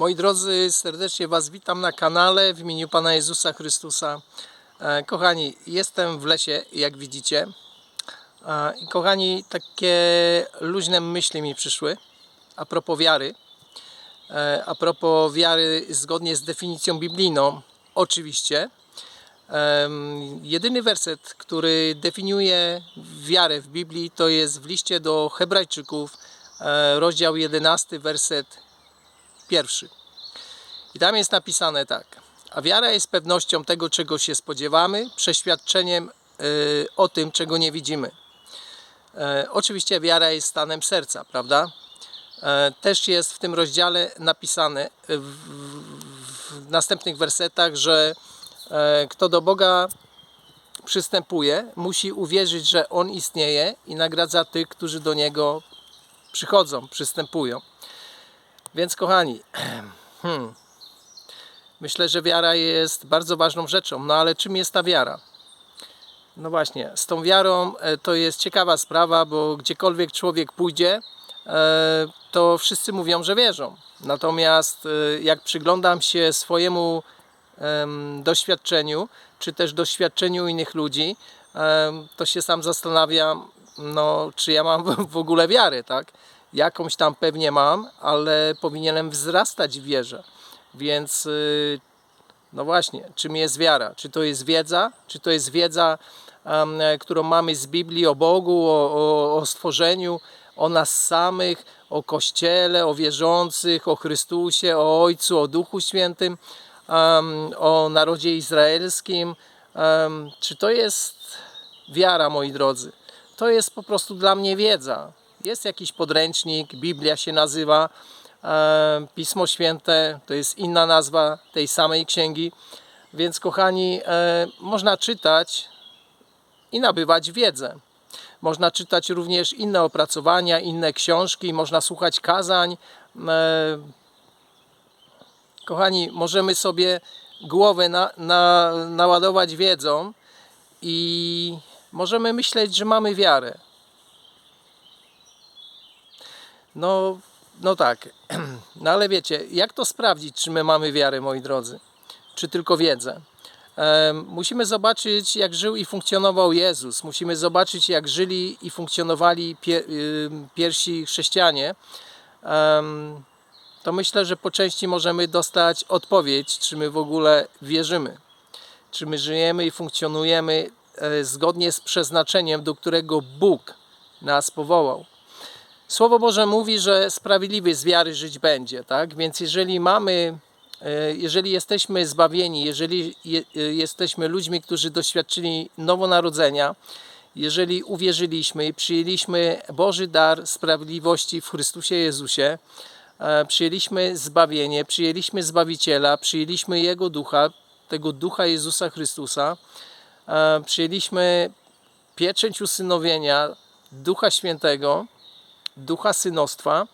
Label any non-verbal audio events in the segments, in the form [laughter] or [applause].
Moi drodzy, serdecznie Was witam na kanale w imieniu Pana Jezusa Chrystusa. E, Kochani, jestem w lesie, jak widzicie. E, I kochani, takie luźne myśli mi przyszły a propos wiary. E, A propos wiary zgodnie z definicją biblijną, oczywiście. Jedyny werset, który definiuje wiarę w Biblii, to jest w liście do Hebrajczyków, rozdział 11, werset pierwszy. I tam jest napisane tak. A wiara jest pewnością tego, czego się spodziewamy, przeświadczeniem y, o tym, czego nie widzimy. E, oczywiście wiara jest stanem serca, prawda? E, też jest w tym rozdziale napisane w, w, w następnych wersetach, że e, kto do Boga przystępuje, musi uwierzyć, że On istnieje i nagradza tych, którzy do Niego przychodzą, przystępują. Więc kochani, [clears throat] hmm, myślę, że wiara jest bardzo ważną rzeczą. No ale czym jest ta wiara? No właśnie, z tą wiarą e, to jest ciekawa sprawa, bo gdziekolwiek człowiek pójdzie, e, to wszyscy mówią, że wierzą. Natomiast e, jak przyglądam się swojemu em, doświadczeniu, czy też doświadczeniu innych ludzi, to się sam zastanawiam, no, czy ja mam w- ogóle wiarę, tak? Jakąś tam pewnie mam, ale powinienem wzrastać w wierze. Więc y, no właśnie, czym jest wiara? Czy to jest wiedza? Czy to jest wiedza, e, którą mamy z Biblii o Bogu, o, o, o stworzeniu, o nas samych, o Kościele, o wierzących, o Chrystusie, o Ojcu, o Duchu Świętym, em, o narodzie izraelskim? Em, czy to jest wiara, moi drodzy? To jest po prostu dla mnie wiedza. Jest jakiś podręcznik, Biblia się nazywa, e, Pismo Święte to jest inna nazwa tej samej księgi. Więc, kochani, e, można czytać i nabywać wiedzę. Można czytać również inne opracowania, inne książki, można słuchać kazań. E, kochani, możemy sobie głowę na, na, naładować wiedzą i możemy myśleć, że mamy wiarę. No, no tak. [clears throat] No ale wiecie, jak to sprawdzić, czy my mamy wiarę, moi drodzy? Czy tylko wiedzę? Musimy zobaczyć, jak żył i funkcjonował Jezus. Musimy zobaczyć, jak żyli i funkcjonowali ym, pierwsi chrześcijanie. To myślę, że po części możemy dostać odpowiedź, czy my w ogóle wierzymy. Czy my żyjemy i funkcjonujemy e, zgodnie z przeznaczeniem, do którego Bóg nas powołał. Słowo Boże mówi, że sprawiedliwy z wiary żyć będzie, tak? Więc jeżeli mamy, e, jeżeli jesteśmy zbawieni, jeżeli je, e, jesteśmy ludźmi, którzy doświadczyli nowonarodzenia, jeżeli uwierzyliśmy i przyjęliśmy Boży dar sprawiedliwości w Chrystusie Jezusie, e, przyjęliśmy zbawienie, przyjęliśmy Zbawiciela, przyjęliśmy Jego Ducha, tego Ducha Jezusa Chrystusa, przyjęliśmy pieczęć usynowienia Ducha Świętego, ducha synostwa.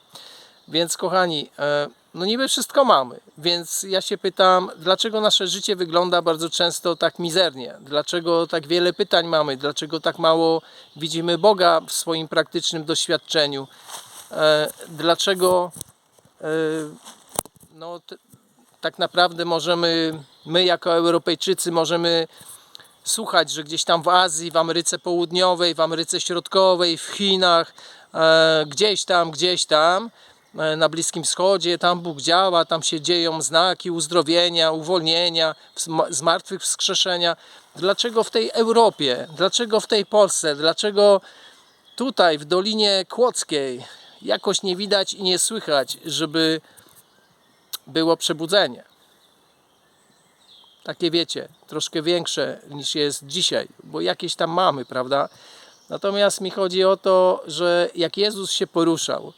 Więc kochani, e, no niby wszystko mamy. Więc ja się pytam, dlaczego nasze życie wygląda bardzo często tak mizernie? Dlaczego tak wiele pytań mamy? Dlaczego tak mało widzimy Boga w swoim praktycznym doświadczeniu? E, Dlaczego e, no, tak naprawdę możemy, my jako Europejczycy możemy słuchać, że gdzieś tam w Azji, w Ameryce Południowej, w Ameryce Środkowej, w Chinach, gdzieś tam, gdzieś tam, e, na Bliskim Wschodzie, tam Bóg działa, tam się dzieją znaki uzdrowienia, uwolnienia, zmartwychwskrzeszenia. Dlaczego w tej Europie, dlaczego w tej Polsce, dlaczego tutaj w Dolinie Kłodzkiej jakoś nie widać i nie słychać, żeby było przebudzenie? takie wiecie, troszkę większe niż jest dzisiaj, bo jakieś tam mamy, prawda? Natomiast mi chodzi o to, że jak Jezus się poruszał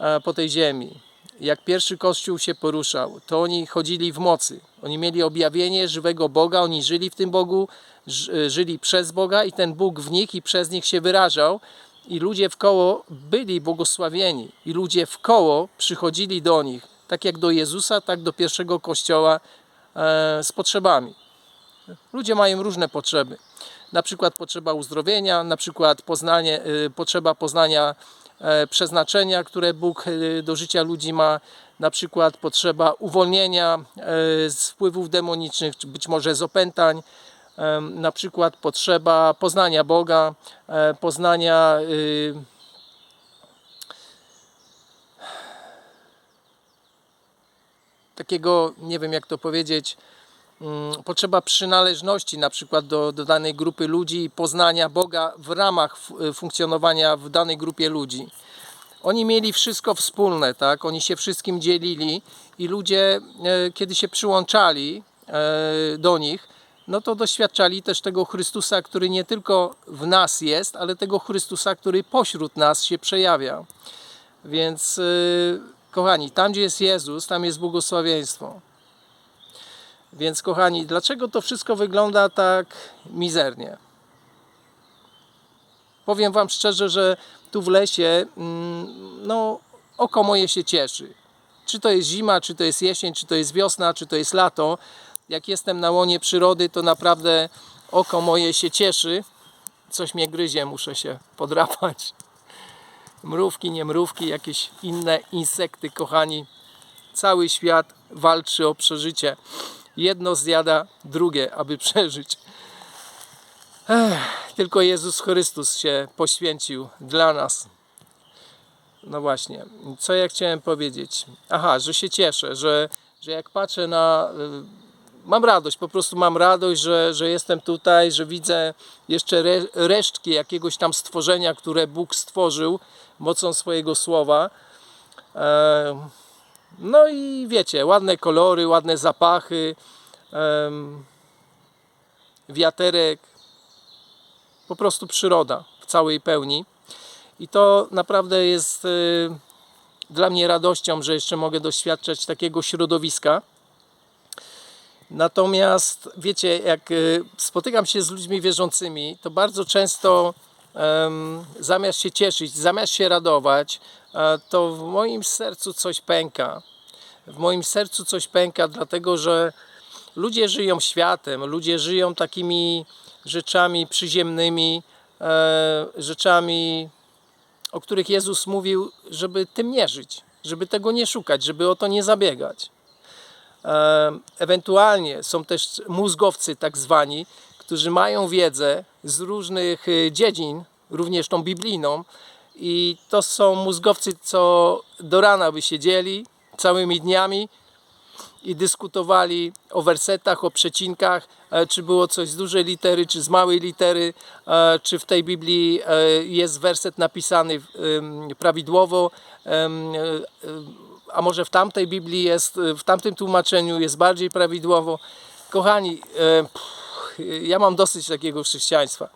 e, po tej ziemi, jak pierwszy Kościół się poruszał, to oni chodzili w mocy. Oni mieli objawienie żywego Boga, oni żyli w tym Bogu, ż- żyli przez Boga i ten Bóg w nich i przez nich się wyrażał. I ludzie w koło byli błogosławieni, i ludzie w koło przychodzili do nich, tak jak do Jezusa, tak do pierwszego Kościoła e, z potrzebami. Ludzie mają różne potrzeby. Na przykład potrzeba uzdrowienia, na przykład poznanie, y, potrzeba poznania e, przeznaczenia, które Bóg y, do życia ludzi ma, na przykład potrzeba uwolnienia e, z wpływów demonicznych, być może z opętań, na przykład potrzeba poznania Boga, e, poznania y, takiego, nie wiem jak to powiedzieć, potrzeba przynależności na przykład do, do danej grupy ludzi i poznania Boga w ramach f- funkcjonowania w danej grupie ludzi. Oni mieli wszystko wspólne, tak? Oni się wszystkim dzielili i ludzie, e, kiedy się przyłączali e, do nich, no to doświadczali też tego Chrystusa, który nie tylko w nas jest, ale tego Chrystusa, który pośród nas się przejawia. Więc, y, kochani, tam gdzie jest Jezus, tam jest błogosławieństwo. Więc, kochani, dlaczego to wszystko wygląda tak mizernie? Powiem Wam szczerze, że tu w lesie, mm, no, oko moje się cieszy. Czy to jest zima, czy to jest jesień, czy to jest wiosna, czy to jest lato. Jak jestem na łonie przyrody, to naprawdę oko moje się cieszy. Coś mnie gryzie, muszę się podrapać mrówki, nie mrówki, jakieś inne insekty, kochani. Cały świat walczy o przeżycie. Jedno zjada drugie, aby [laughs] przeżyć. Ech, tylko Jezus Chrystus się poświęcił dla nas. No właśnie, co ja chciałem powiedzieć? Aha, że się cieszę, że, że jak patrzę na. y, Mam radość, po prostu mam radość, że, że jestem tutaj, że widzę jeszcze re, resztki jakiegoś tam stworzenia, które Bóg stworzył mocą swojego słowa. E, No i wiecie, ładne kolory, ładne zapachy, wiaterek, po prostu przyroda w całej pełni. I to naprawdę jest y, dla mnie radością, że jeszcze mogę doświadczać takiego środowiska. Natomiast wiecie, jak y, spotykam się z ludźmi wierzącymi, to bardzo często em, zamiast się cieszyć, zamiast się radować, to w moim sercu coś pęka. W moim sercu coś pęka, dlatego że ludzie żyją światem, ludzie żyją takimi rzeczami przyziemnymi, e, rzeczami, o których Jezus mówił, żeby tym nie żyć, żeby tego nie szukać, żeby o to nie zabiegać. E, Ewentualnie są też mózgowcy, tak zwani, którzy mają wiedzę z różnych dziedzin, również tą biblijną, i to są mózgowcy, co do rana by siedzieli całymi dniami i dyskutowali o wersetach, o przecinkach, e, czy było coś z dużej litery, czy z małej litery, e, czy w tej Biblii e, jest werset napisany prawidłowo, a może w tamtej Biblii jest, w tamtym tłumaczeniu jest bardziej prawidłowo. Kochani, ja mam dosyć takiego chrześcijaństwa.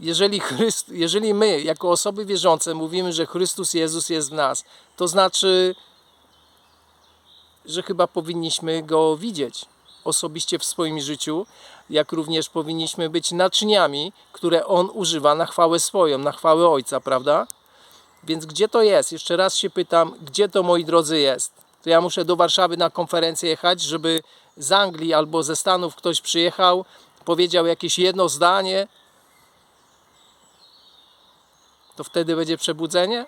Jeżeli, Chryst, jeżeli my, jako osoby wierzące, mówimy, że Chrystus Jezus jest w nas, to znaczy, że chyba powinniśmy Go widzieć osobiście w swoim życiu, jak również powinniśmy być naczyniami, które On używa na chwałę swoją, na chwałę Ojca, prawda? Więc gdzie to jest? Jeszcze raz się pytam, gdzie to, moi drodzy, jest? To ja muszę do Warszawy na konferencję jechać, żeby z Anglii albo ze Stanów ktoś przyjechał, powiedział jakieś jedno zdanie, to wtedy będzie przebudzenie?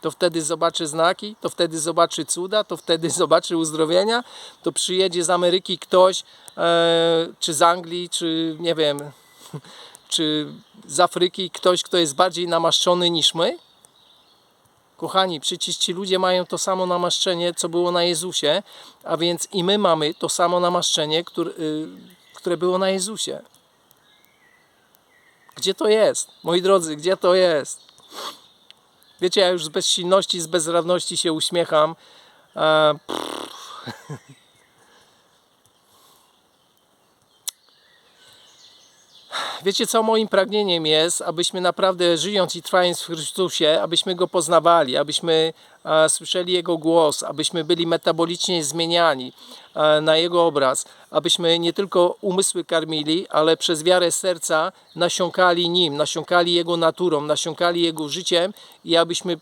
To wtedy zobaczy znaki, to wtedy zobaczy cuda, to wtedy [laughs] zobaczy uzdrowienia, to przyjedzie z Ameryki ktoś, e, czy z Anglii, czy nie wiem, [laughs] czy z Afryki ktoś, kto jest bardziej namaszczony niż my? Kochani, przecież ci ludzie mają to samo namaszczenie, co było na Jezusie, a więc i my mamy to samo namaszczenie, które, y, które było na Jezusie. Gdzie to jest? Moi drodzy, gdzie to jest? Wiecie, ja już z bezsilności, z bezradności się uśmiecham. E, [laughs] Wiecie co, moim pragnieniem jest, abyśmy naprawdę żyjąc i trwając w Chrystusie, abyśmy Go poznawali, abyśmy e, słyszeli Jego głos, abyśmy byli metabolicznie zmieniani e, na Jego obraz, abyśmy nie tylko umysły karmili, ale przez wiarę serca nasiąkali Nim, nasiąkali Jego naturą, nasiąkali Jego życiem i abyśmy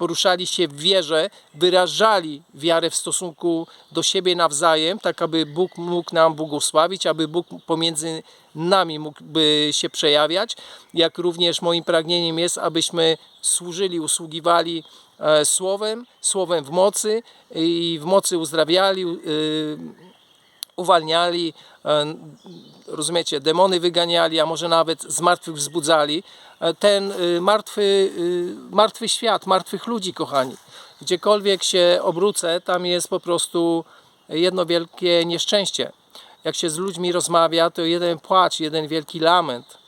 poruszali się w wierze, wyrażali wiarę w stosunku do siebie nawzajem, tak aby Bóg mógł nam błogosławić, aby Bóg pomiędzy nami mógłby się przejawiać, jak również moim pragnieniem jest, abyśmy służyli, usługiwali e, słowem, słowem w mocy i w mocy uzdrawiali, y, uwalniali, e, rozumiecie, demony wyganiali, a może nawet z martwych wzbudzali. E, Ten y, martwy, martwy świat, martwych ludzi, kochani. Gdziekolwiek się obrócę, tam jest po prostu jedno wielkie nieszczęście. Jak się z ludźmi rozmawia, to jeden płacz, jeden wielki lament.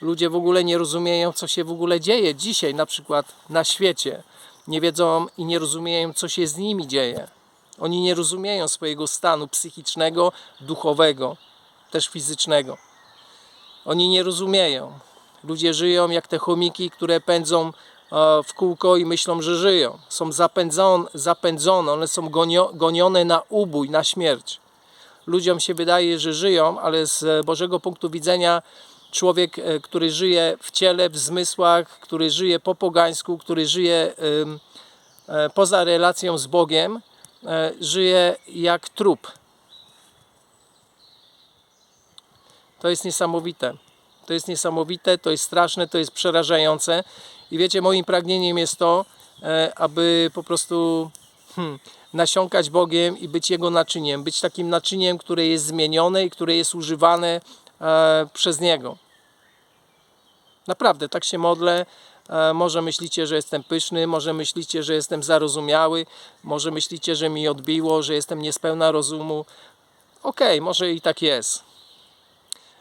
Ludzie w ogóle nie rozumieją, co się w ogóle dzieje dzisiaj, na przykład na świecie. Nie wiedzą i nie rozumieją, co się z nimi dzieje. Oni nie rozumieją swojego stanu psychicznego, duchowego, też fizycznego. Oni nie rozumieją. Ludzie żyją jak te chomiki, które pędzą e, w kółko i myślą, że żyją. Są zapędzone, zapędzone one są gonio, gonione na ubój, na śmierć. Ludziom się wydaje, że żyją, ale z Bożego punktu widzenia człowiek, e, który żyje w ciele, w zmysłach, który żyje po pogańsku, który żyje e, poza relacją z Bogiem, żyje jak trup. To jest niesamowite. To jest niesamowite, to jest straszne, to jest przerażające. I wiecie, moim pragnieniem jest to, e, aby po prostu hmm, nasiąkać Bogiem i być Jego naczyniem. Być takim naczyniem, które jest zmienione i które jest używane e, przez Niego. Naprawdę, tak się modlę. E, Może myślicie, że jestem pyszny, może myślicie, że jestem zarozumiały, może myślicie, że mi odbiło, że jestem niespełna rozumu. Okej, może i tak jest.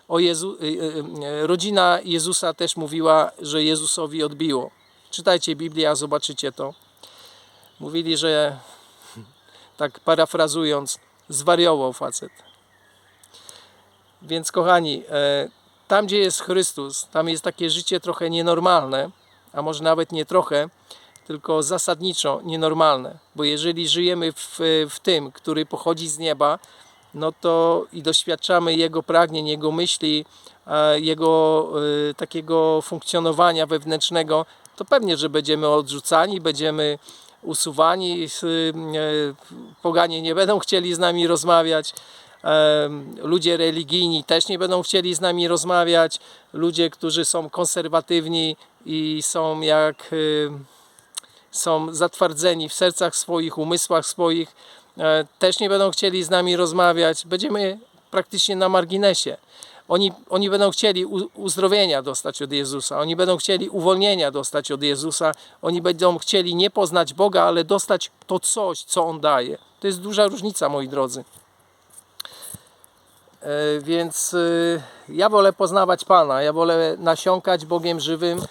O Jezu, y, y, y, rodzina Jezusa też mówiła, że Jezusowi odbiło. Czytajcie Biblię, a zobaczycie to. Mówili, że tak parafrazując, zwariował facet. Więc kochani, e, tam gdzie jest Chrystus, tam jest takie życie trochę nienormalne, a może nawet nie trochę, tylko zasadniczo nienormalne. Bo jeżeli żyjemy w, w tym, który pochodzi z nieba, no to i doświadczamy Jego pragnień, Jego myśli, Jego e, takiego funkcjonowania wewnętrznego, to pewnie, że będziemy odrzucani, będziemy usuwani, s- e, poganie nie będą chcieli z nami rozmawiać, ludzie religijni też nie będą chcieli z nami rozmawiać, ludzie, którzy są konserwatywni i są jak e, są zatwardzeni w sercach swoich, umysłach swoich, e, też nie będą chcieli z nami rozmawiać. Będziemy praktycznie na marginesie. Oni, oni będą chcieli uzdrowienia dostać od Jezusa, oni będą chcieli uwolnienia dostać od Jezusa, oni będą chcieli nie poznać Boga, ale dostać to coś, co On daje. To jest duża różnica, moi drodzy. E, Więc y, ja wolę poznawać Pana, ja wolę nasiąkać Bogiem żywym,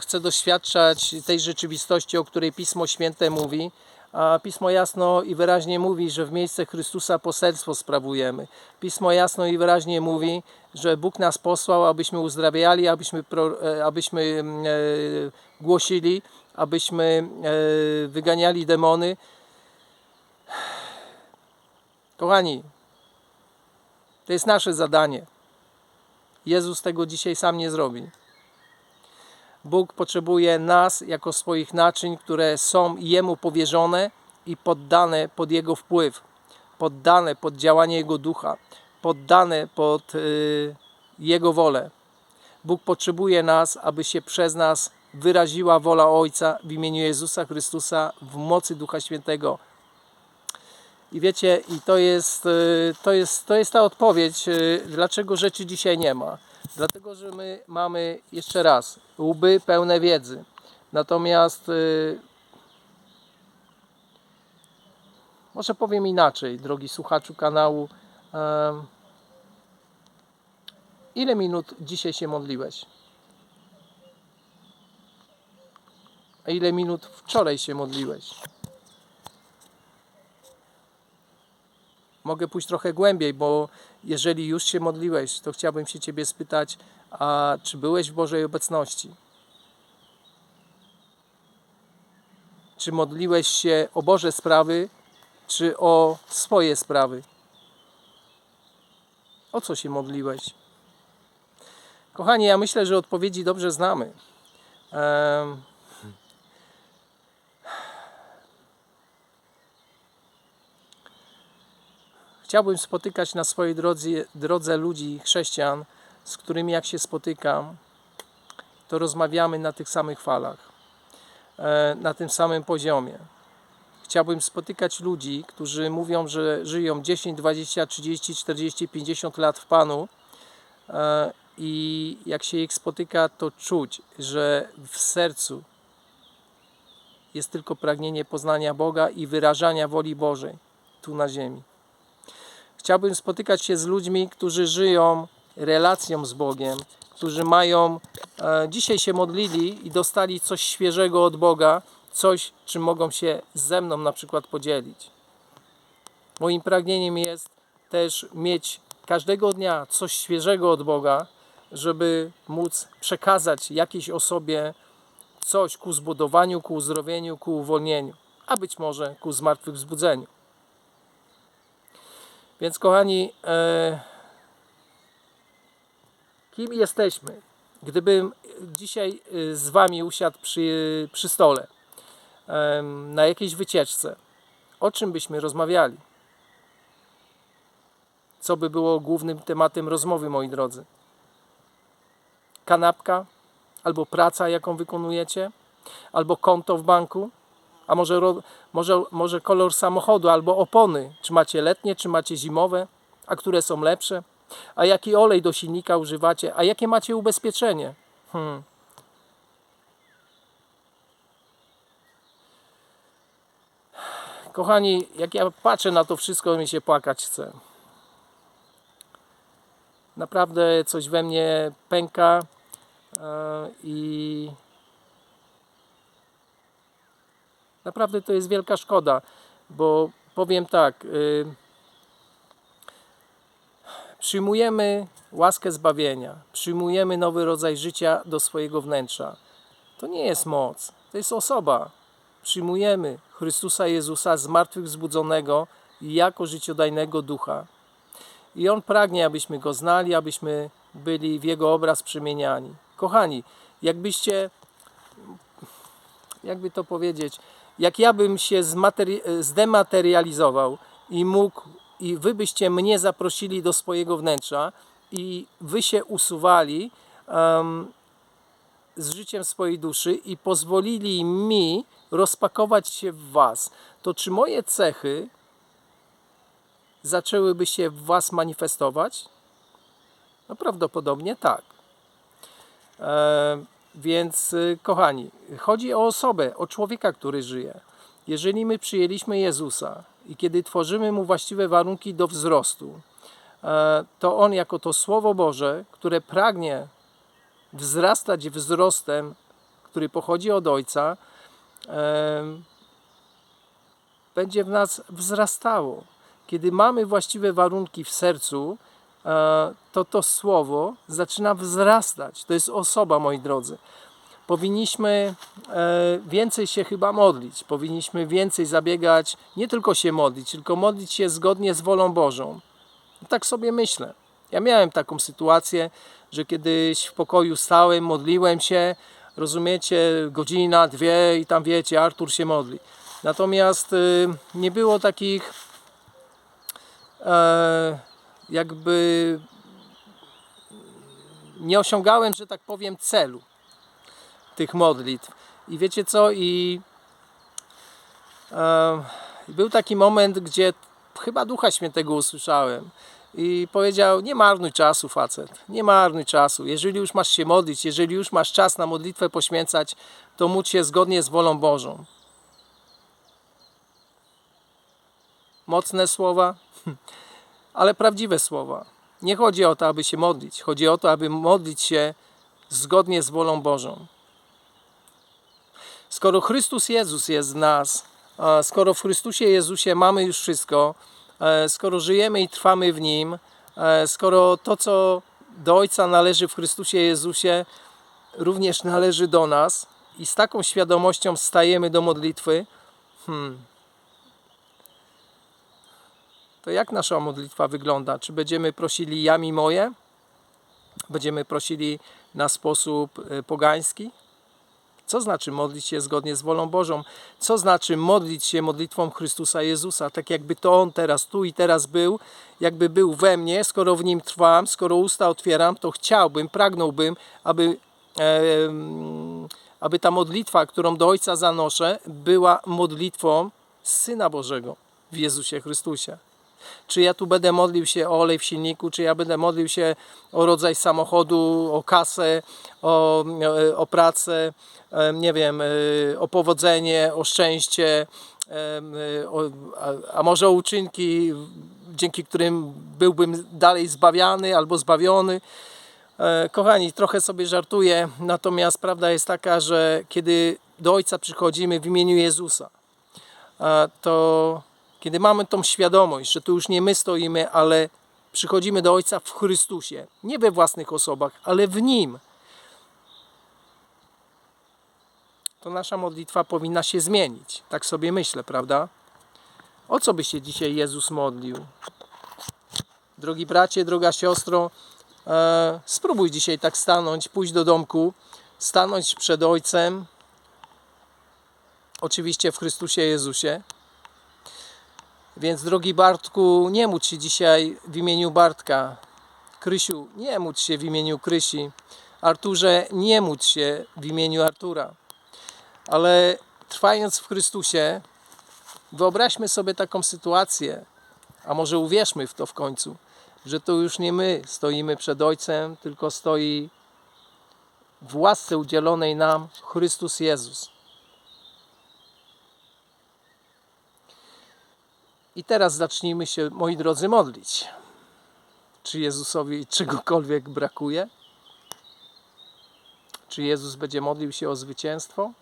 chcę doświadczać tej rzeczywistości, o której Pismo Święte mówi. A Pismo jasno i wyraźnie mówi, że w miejsce Chrystusa poselstwo sprawujemy. Pismo jasno i wyraźnie mówi, że Bóg nas posłał, abyśmy uzdrawiali, abyśmy, e, abyśmy mm, e, głosili, abyśmy e, wyganiali demony. Kochani, to jest nasze zadanie. Jezus tego dzisiaj sam nie zrobi. Bóg potrzebuje nas jako swoich naczyń, które są Jemu powierzone i poddane pod Jego wpływ, poddane pod działanie Jego ducha, poddane pod y, Jego wolę. Bóg potrzebuje nas, aby się przez nas wyraziła wola Ojca w imieniu Jezusa Chrystusa w mocy Ducha Świętego. I wiecie, i to jest, y, to jest, to jest ta odpowiedź, y, dlaczego rzeczy dzisiaj nie ma. Dlatego, że my mamy jeszcze raz łby pełne wiedzy. Natomiast y, może powiem inaczej, drogi słuchaczu kanału. Ile minut dzisiaj się modliłeś? A ile minut wczoraj się modliłeś? Mogę pójść trochę głębiej, bo jeżeli już się modliłeś, to chciałbym się Ciebie spytać, a czy byłeś w Bożej obecności? Czy modliłeś się o Boże sprawy, czy o swoje sprawy? O co się modliłeś? Kochani, ja myślę, że odpowiedzi dobrze znamy. Chciałbym spotykać na swojej drodze, drodze ludzi, chrześcijan, z którymi jak się spotykam, to rozmawiamy na tych samych falach. e, na tym samym poziomie. Chciałbym spotykać ludzi, którzy mówią, że żyją 10, 20, 30, 40, 50 lat w Panu e, i jak się ich spotyka, to czuć, że w sercu jest tylko pragnienie poznania Boga i wyrażania woli Bożej tu na ziemi. Chciałbym spotykać się z ludźmi, którzy żyją relacją z Bogiem, którzy mają, e, dzisiaj się modlili i dostali coś świeżego od Boga, coś, czym mogą się ze mną na przykład podzielić. Moim pragnieniem jest też mieć każdego dnia coś świeżego od Boga, żeby móc przekazać jakiejś osobie coś ku zbudowaniu, ku uzdrowieniu, ku uwolnieniu, a być może ku zmartwychwzbudzeniu. Więc kochani, e, kim jesteśmy? Gdybym dzisiaj e, z Wami usiadł przy, przy stole e, na jakiejś wycieczce, o czym byśmy rozmawiali? Co by było głównym tematem rozmowy, moi drodzy? Kanapka, albo praca, jaką wykonujecie, albo konto w banku, a może, może, może kolor samochodu, albo opony, czy macie letnie, czy macie zimowe, a które są lepsze, a jaki olej do silnika używacie, a jakie macie ubezpieczenie. Hmm. Kochani, jak ja patrzę na to wszystko, mi się płakać chce. Naprawdę coś we mnie pęka e, i naprawdę to jest wielka szkoda, bo powiem tak, y, przyjmujemy łaskę zbawienia, przyjmujemy nowy rodzaj życia do swojego wnętrza. To nie jest moc, to jest osoba. Przyjmujemy Chrystusa Jezusa zmartwychwzbudzonego jako życiodajnego ducha. I On pragnie, abyśmy Go znali, abyśmy byli w Jego obraz przemieniani. Kochani, jakbyście, jakby to powiedzieć, jak ja bym się zmateri- zdematerializował i mógł, i wy byście mnie zaprosili do swojego wnętrza i wy się usuwali em, z życiem swojej duszy i pozwolili mi rozpakować się w was, to czy moje cechy zaczęłyby się w Was manifestować? No prawdopodobnie tak. E, więc y, kochani, chodzi o osobę, o człowieka, który żyje. Jeżeli my przyjęliśmy Jezusa i kiedy tworzymy Mu właściwe warunki do wzrostu, e, to On jako to Słowo Boże, które pragnie wzrastać wzrostem, który pochodzi od Ojca, będzie w nas wzrastało. Kiedy mamy właściwe warunki w sercu, to to słowo zaczyna wzrastać. To jest osoba, moi drodzy. Powinniśmy e, więcej się chyba modlić, powinniśmy więcej zabiegać, nie tylko się modlić, tylko modlić się zgodnie z wolą Bożą. Tak sobie myślę. Ja miałem taką sytuację, że kiedyś w pokoju stałem, modliłem się, rozumiecie, godzina, dwie i tam wiecie, Artur się modli. Natomiast y, nie było takich e, jakby nie osiągałem, że tak powiem, celu tych modlitw. I wiecie co? I e, był taki moment, gdzie chyba Ducha Świętego usłyszałem. I powiedział, nie marnuj czasu facet, nie marnuj czasu. Jeżeli już masz się modlić, jeżeli już masz czas na modlitwę poświęcać, to módl się zgodnie z wolą Bożą. Mocne słowa, [laughs] ale prawdziwe słowa. Nie chodzi o to, aby się modlić. Chodzi o to, aby modlić się zgodnie z wolą Bożą. Skoro Chrystus Jezus jest w nas, skoro w Chrystusie Jezusie mamy już wszystko, e, skoro żyjemy i trwamy w Nim, e, skoro to, co do Ojca należy w Chrystusie Jezusie, również należy do nas i z taką świadomością stajemy do modlitwy, hmm, to jak nasza modlitwa wygląda? Czy będziemy prosili jami moje? Będziemy prosili na sposób e, pogański? Co znaczy modlić się zgodnie z wolą Bożą? Co znaczy modlić się modlitwą Chrystusa Jezusa? Tak jakby to On teraz, tu i teraz był, jakby był we mnie, skoro w Nim trwam, skoro usta otwieram, to chciałbym, pragnąłbym, aby, e, aby ta modlitwa, którą do Ojca zanoszę, była modlitwą Syna Bożego w Jezusie Chrystusie. Czy ja tu będę modlił się o olej w silniku, czy ja będę modlił się o rodzaj samochodu, o kasę, o, o pracę, nie wiem, y, o powodzenie, o szczęście, o, a, może o uczynki, dzięki którym byłbym dalej zbawiany albo zbawiony. E, Kochani, trochę sobie żartuję, natomiast prawda jest taka, że kiedy do Ojca przychodzimy w imieniu Jezusa, to kiedy mamy tą świadomość, że to już nie my stoimy, ale przychodzimy do Ojca w Chrystusie, nie we własnych osobach, ale w Nim, to nasza modlitwa powinna się zmienić. Tak sobie myślę, prawda? O co by się dzisiaj Jezus modlił? Drogi bracie, droga siostro, e, spróbuj dzisiaj tak stanąć, pójść do domku, stanąć przed Ojcem, oczywiście w Chrystusie Jezusie. Więc drogi Bartku, nie módl się dzisiaj w imieniu Bartka. Krysiu, nie módl się w imieniu Krysi. Arturze, nie módl się w imieniu Artura. Ale trwając w Chrystusie, wyobraźmy sobie taką sytuację, a może uwierzmy w to w końcu, że to już nie my stoimy przed Ojcem, tylko stoi w łasce udzielonej nam Chrystus Jezus. I teraz zacznijmy się, moi drodzy, modlić. Czy Jezusowi czegokolwiek brakuje? Czy Jezus będzie modlił się o zwycięstwo?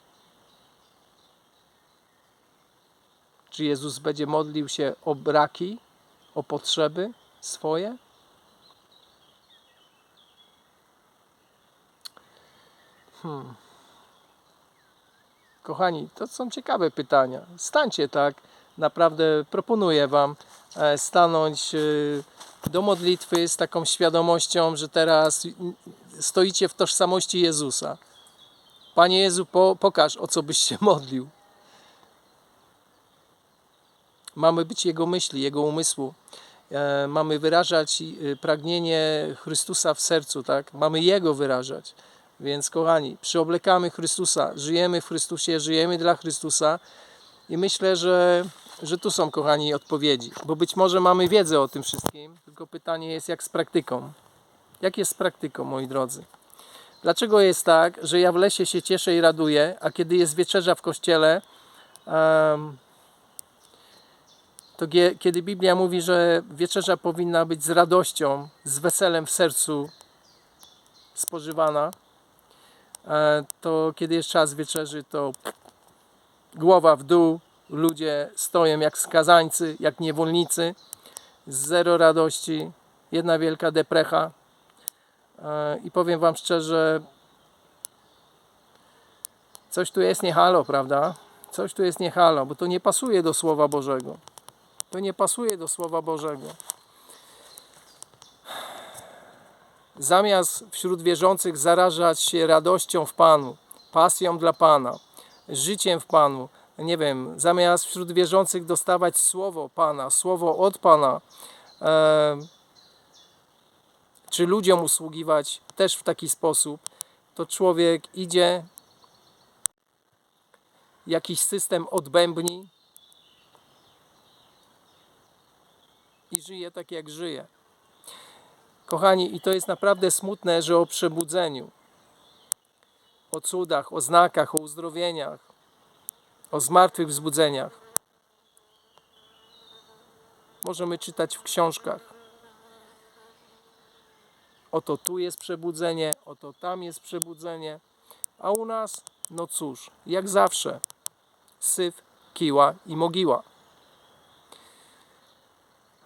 Czy Jezus będzie modlił się o braki, o potrzeby swoje? Hmm. Kochani, to są ciekawe pytania. Stańcie tak. Naprawdę proponuję Wam e, stanąć e, do modlitwy z taką świadomością, że teraz stoicie w tożsamości Jezusa. Panie Jezu, po, pokaż, o co byś się [laughs] modlił. Mamy być Jego myśli, Jego umysłu. E, Mamy wyrażać e, pragnienie Chrystusa w sercu, tak? Mamy Jego wyrażać. Więc kochani, przyoblekamy Chrystusa, żyjemy w Chrystusie, żyjemy dla Chrystusa i myślę, że, że tu są, kochani, odpowiedzi. Bo być może mamy wiedzę o tym wszystkim, tylko pytanie jest, jak z praktyką. Jak jest z praktyką, moi drodzy? Dlaczego jest tak, że ja w lesie się cieszę i raduję, a kiedy jest wieczerza w kościele, to kiedy Biblia mówi, że wieczerza powinna być z radością, z weselem w sercu spożywana, e, to kiedy jest czas wieczerzy, to głowa w dół, ludzie stoją jak skazańcy, jak niewolnicy, zero radości, jedna wielka deprecha. E, I powiem Wam szczerze, coś tu jest nie halo, prawda? Coś tu jest nie halo, bo to nie pasuje do Słowa Bożego. To nie pasuje do Słowa Bożego. Zamiast wśród wierzących zarażać się radością w Panu, pasją dla Pana, życiem w Panu, nie wiem, zamiast wśród wierzących dostawać słowo Pana, słowo od Pana, e, czy ludziom usługiwać też w taki sposób, to człowiek idzie, jakiś system odbębni i żyje tak, jak żyje. Kochani, i to jest naprawdę smutne, że o przebudzeniu, o cudach, o znakach, o uzdrowieniach, o zmartwychwzbudzeniach możemy czytać w książkach. Oto tu jest przebudzenie, oto tam jest przebudzenie, a u nas, no cóż, jak zawsze, syf, kiła i mogiła.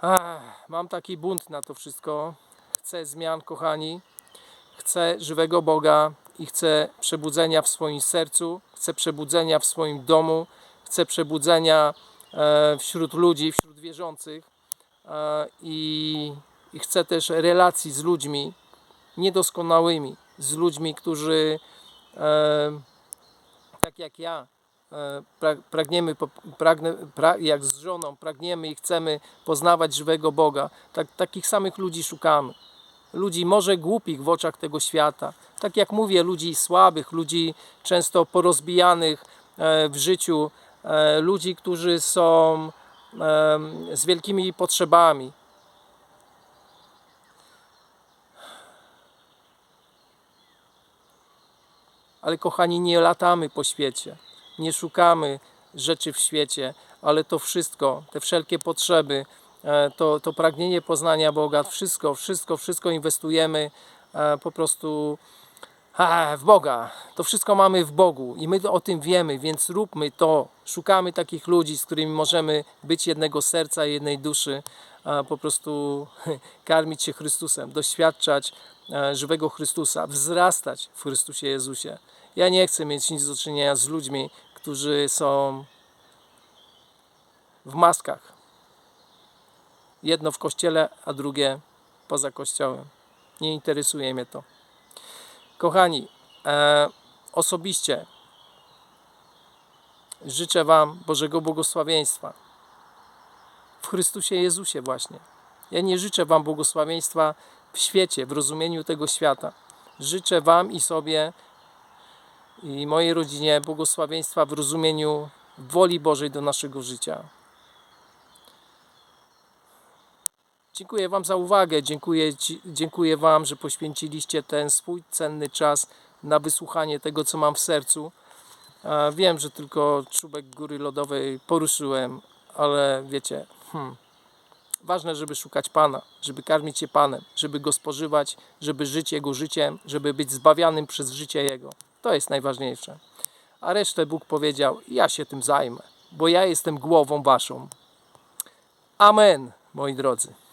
Ach, mam taki bunt na to wszystko. Chcę zmian, kochani. Chcę żywego Boga i chcę przebudzenia w swoim sercu, chcę przebudzenia w swoim domu, chcę przebudzenia e, wśród ludzi, wśród wierzących e, i, i chcę też relacji z ludźmi niedoskonałymi, z ludźmi, którzy e, tak jak ja pra- pragniemy, pragnę, pra, jak z żoną pragniemy i chcemy poznawać żywego Boga, tak, takich samych ludzi szukamy. Ludzi może głupich w oczach tego świata. Tak jak mówię, ludzi słabych, ludzi często porozbijanych e, w życiu, e, ludzi, którzy są z wielkimi potrzebami. Ale kochani, nie latamy po świecie, nie szukamy rzeczy w świecie, ale to wszystko, te wszelkie potrzeby, to, to pragnienie poznania Boga, wszystko, wszystko, wszystko inwestujemy e, po prostu w Boga. To wszystko mamy w Bogu i my o tym wiemy, więc róbmy to. Szukamy takich ludzi, z którymi możemy być jednego serca, jednej duszy, po prostu [laughs] karmić się Chrystusem, doświadczać e, żywego Chrystusa, wzrastać w Chrystusie Jezusie. Ja nie chcę mieć nic do czynienia z ludźmi, którzy są w maskach. Jedno w kościele, a drugie poza kościołem. Nie interesuje mnie to. Kochani, e, osobiście życzę Wam Bożego błogosławieństwa w Chrystusie Jezusie właśnie. Ja nie życzę Wam błogosławieństwa w świecie, w rozumieniu tego świata. Życzę Wam i sobie i mojej rodzinie błogosławieństwa w rozumieniu woli Bożej do naszego życia. Dziękuję Wam za uwagę. Dziękuję, dziękuję Wam, że poświęciliście ten swój cenny czas na wysłuchanie tego, co mam w sercu. Wiem, że tylko czubek góry lodowej poruszyłem, ale wiecie, hmm, ważne, żeby szukać Pana, żeby karmić się Panem, żeby Go spożywać, żeby żyć Jego życiem, żeby być zbawianym przez życie Jego. To jest najważniejsze. A resztę Bóg powiedział, ja się tym zajmę, bo ja jestem głową Waszą. Amen, moi drodzy.